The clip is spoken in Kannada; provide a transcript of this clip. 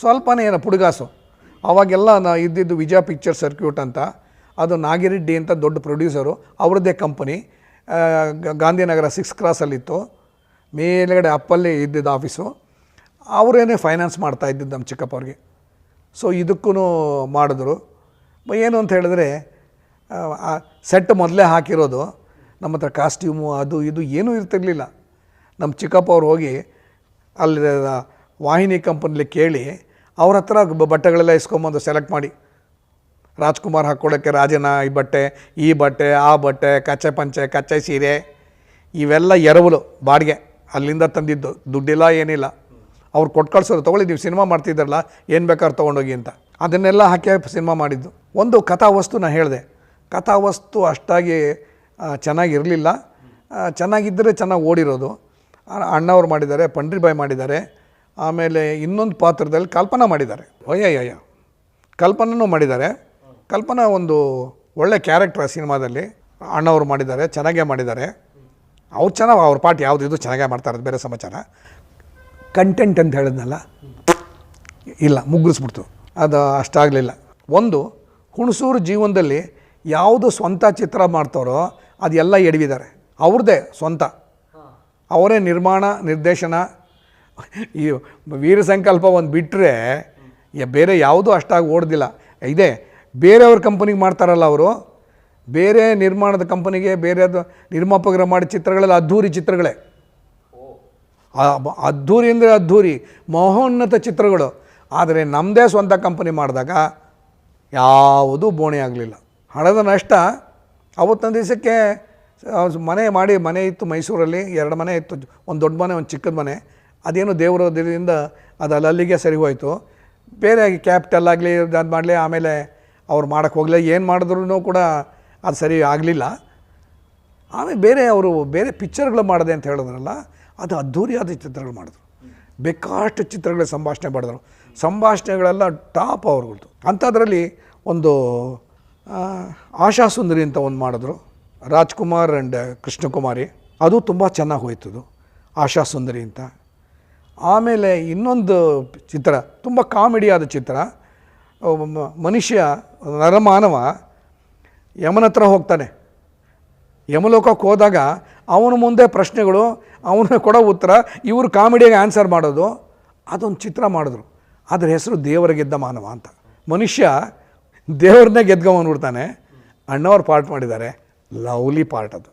ಸ್ವಲ್ಪನೇ ಏನೋ ಪುಡುಗಾಸು. ಅವಾಗೆಲ್ಲ ನಾ ಇದ್ದಿದ್ದು ವಿಜಯ ಪಿಕ್ಚರ್ ಸರ್ಕ್ಯೂಟ್ ಅಂತ. ಅದು ನಾಗಿರೆಡ್ಡಿ ಅಂತ ದೊಡ್ಡ ಪ್ರೊಡ್ಯೂಸರು. ಅವ್ರದ್ದೇ ಕಂಪನಿ. ಗಾಂಧಿನಗರ ಸಿಕ್ಸ್ ಕ್ರಾಸಲ್ಲಿತ್ತು. ಮೇಲುಗಡೆ ಅಪ್ಪಲ್ಲಿ ಇದ್ದಿದ್ದು ಆಫೀಸು. ಅವರೇನೇ ಫೈನಾನ್ಸ್ ಮಾಡ್ತಾ ಇದ್ದಿದ್ದು ನಮ್ಮ ಚಿಕ್ಕಪ್ಪವ್ರಿಗೆ ಸೊ ಇದಕ್ಕೂ ಮಾಡಿದ್ರು. ಏನು ಅಂತ ಹೇಳಿದ್ರೆ ಸೆಟ್ ಮೊದಲೇ ಹಾಕಿರೋದು. ನಮ್ಮ ಹತ್ರ ಕಾಸ್ಟ್ಯೂಮು, ಅದು, ಇದು ಏನೂ ಇರ್ತಿರ್ಲಿಲ್ಲ. ನಮ್ಮ ಚಿಕ್ಕಪ್ಪ ಅವ್ರು ಹೋಗಿ ಅಲ್ಲಿ ವಾಹಿನಿ ಕಂಪನಿಲಿ ಕೇಳಿ ಅವ್ರ ಹತ್ರ ಬಟ್ಟೆಗಳೆಲ್ಲ ಇಸ್ಕೊಂಬಂದು ಸೆಲೆಕ್ಟ್ ಮಾಡಿ. ರಾಜ್ಕುಮಾರ್ ಹಾಕ್ಕೊಳ್ಳೋಕ್ಕೆ ರಾಜನ ಈ ಬಟ್ಟೆ ಈ ಬಟ್ಟೆ, ಆ ಬಟ್ಟೆ, ಕಚ್ಚೆ ಪಂಚೆ, ಕಚ್ಚೆ ಸೀರೆ, ಇವೆಲ್ಲ ಎರವಲು ಬಾಡಿಗೆ. ಅಲ್ಲಿಂದ ತಂದಿದ್ದು. ದುಡ್ಡಿಲ್ಲ, ಏನಿಲ್ಲ. ಅವ್ರು ಕೊಟ್ಟು ಕಳ್ಸೋರು ತೊಗೊಳ್ಳಿ, ನೀವು ಸಿನಿಮಾ ಮಾಡ್ತಿದ್ದಾರಲ್ಲ, ಏನು ಬೇಕಾದ್ರೆ ತೊಗೊಂಡೋಗಿ ಅಂತ. ಅದನ್ನೆಲ್ಲ ಹಾಕಿ ಸಿನಿಮಾ ಮಾಡಿದ್ದು. ಒಂದು ಕಥಾವಸ್ತು ನಾನು ಹೇಳಿದೆ. ಕಥಾವಸ್ತು ಅಷ್ಟಾಗಿ ಚೆನ್ನಾಗಿರಲಿಲ್ಲ. ಚೆನ್ನಾಗಿದ್ದರೆ ಚೆನ್ನಾಗಿ ಓಡಿರೋದು. ಅಣ್ಣವ್ರು ಮಾಡಿದ್ದಾರೆ, ಪಂಡ್ರಿಬಾಯಿ ಮಾಡಿದ್ದಾರೆ. ಆಮೇಲೆ ಇನ್ನೊಂದು ಪಾತ್ರದಲ್ಲಿ ಕಲ್ಪನಾ ಮಾಡಿದ್ದಾರೆ. ಅಯ್ಯಯ್ಯ ಕಲ್ಪನೂ ಮಾಡಿದ್ದಾರೆ. ಕಲ್ಪನಾ ಒಂದು ಒಳ್ಳೆ ಕ್ಯಾರೆಕ್ಟರ್ ಆ ಸಿನಿಮಾದಲ್ಲಿ. ಅಣ್ಣವ್ರು ಮಾಡಿದ್ದಾರೆ, ಚೆನ್ನಾಗೇ ಮಾಡಿದ್ದಾರೆ. ಅವ್ರು ಚೆನ್ನಾಗಿ, ಅವ್ರ ಯಾವುದು ಇದು ಚೆನ್ನಾಗೇ ಮಾಡ್ತಾರೆ ಬೇರೆ ಸಮಾಚಾರ. ಕಂಟೆಂಟ್ ಅಂತ ಹೇಳಿದ್ನಲ್ಲ? ಇಲ್ಲ, ಮುಗ್ಗಿಸ್ಬಿಡ್ತು. ಅದು ಅಷ್ಟಾಗಲಿಲ್ಲ. ಒಂದು, ಹುಣಸೂರು ಜೀವನದಲ್ಲಿ ಯಾವುದು ಸ್ವಂತ ಚಿತ್ರ ಮಾಡ್ತಾರೋ ಅದೆಲ್ಲ ಎಡವಿದ್ದಾರೆ. ಅವ್ರದ್ದೇ ಸ್ವಂತ. ಅವರೇ ನಿರ್ಮಾಣ, ನಿರ್ದೇಶನ ಈ ವೀರ ಸಂಕಲ್ಪ ಒಂದು ಬಿಟ್ಟರೆ ಬೇರೆ ಯಾವುದೂ ಅಷ್ಟಾಗಿ ಓಡ್ದಿಲ್ಲ. ಇದೆ, ಬೇರೆಯವ್ರ ಕಂಪನಿಗೆ ಮಾಡ್ತಾರಲ್ಲ ಅವರು, ಬೇರೆ ನಿರ್ಮಾಣದ ಕಂಪನಿಗೆ ಬೇರೆದು ನಿರ್ಮಾಪಕರು ಮಾಡಿ ಚಿತ್ರಗಳೆಲ್ಲ ಅದ್ಧೂರಿ ಚಿತ್ರಗಳೇ. ಅದ್ಧೂರಿ ಅಂದರೆ ಅದ್ಧೂರಿ, ಮಹೋನ್ನತ ಚಿತ್ರಗಳು. ಆದರೆ ನಮ್ಮದೇ ಸ್ವಂತ ಕಂಪನಿ ಮಾಡಿದಾಗ ಯಾವುದೂ ಬೋಣಿ ಆಗಲಿಲ್ಲ. ಹಣದ ನಷ್ಟ ಅವತ್ತೊಂದು ದಿವಸಕ್ಕೆ ಮನೆ ಮಾಡಿ, ಮನೆ ಇತ್ತು ಮೈಸೂರಲ್ಲಿ, ಎರಡು ಮನೆ ಇತ್ತು, ಒಂದು ದೊಡ್ಡ ಮನೆ, ಒಂದು ಚಿಕ್ಕದ ಮನೆ. ಅದೇನು ದೇವರ ದಿನದಿಂದ ಅದು ಅಲ್ಲಲ್ಲಿಗೆ ಸರಿ ಹೋಯಿತು. ಬೇರೆ ಕ್ಯಾಪಿಟಲ್ ಆಗಲಿ ಅದು ಮಾಡಲಿ, ಆಮೇಲೆ ಅವ್ರು ಮಾಡೋಕ್ಕೆ ಹೋಗಲಿ, ಏನು ಮಾಡಿದ್ರು ಕೂಡ ಅದು ಸರಿ ಆಗಲಿಲ್ಲ. ಆಮೇಲೆ ಬೇರೆ ಅವರು ಬೇರೆ ಪಿಕ್ಚರ್ಗಳು ಮಾಡಿದೆ ಅಂತ ಹೇಳಿದ್ರಲ್ಲ, ಅದು ಅದ್ಧೂರಿಯಾದ ಚಿತ್ರಗಳು ಮಾಡಿದ್ರು. ಬೇಕಾಷ್ಟು ಚಿತ್ರಗಳ ಸಂಭಾಷಣೆ ಮಾಡಿದ್ರು. ಸಂಭಾಷಣೆಗಳೆಲ್ಲ ಟಾಪ್ ಅವ್ರಗಳ್ದು. ಅಂಥದ್ರಲ್ಲಿ ಒಂದು ಆಶಾ ಸುಂದರಿ ಅಂತ ಒಂದು ಮಾಡಿದ್ರು. ರಾಜ್ಕುಮಾರ್ ಆ್ಯಂಡ್ ಕೃಷ್ಣಕುಮಾರಿ. ಅದು ತುಂಬ ಚೆನ್ನಾಗಿ ಹೋಯ್ತದು, ಆಶಾ ಸುಂದರಿ ಅಂತ. ಆಮೇಲೆ ಇನ್ನೊಂದು ಚಿತ್ರ, ತುಂಬ ಕಾಮಿಡಿಯಾದ ಚಿತ್ರ. ಮನುಷ್ಯ, ನರಮಾನವ ಯಮನ ಹತ್ರ ಹೋಗ್ತಾನೆ. ಯಮಲೋಕಕ್ಕೆ ಹೋದಾಗ ಅವನ ಮುಂದೆ ಪ್ರಶ್ನೆಗಳು, ಅವನ ಕೊಡೋ ಉತ್ತರ, ಇವರು ಕಾಮಿಡಿಯಾಗಿ ಆನ್ಸರ್ ಮಾಡೋದು, ಅದೊಂದು ಚಿತ್ರ ಮಾಡಿದ್ರು. ಅದ್ರ ಹೆಸರು ದೇವರ ಗೆದ್ದ ಮಾನವ ಅಂತ. ಮನುಷ್ಯ ದೇವ್ರನ್ನೇ ಗೆದ್ಕೊಂಬಂದ್ಬಿಡ್ತಾನೆ ಅಣ್ಣವ್ರು ಪಾರ್ಟ್ ಮಾಡಿದ್ದಾರೆ, ಲವ್ಲಿ ಪಾರ್ಟ್ ಅದು.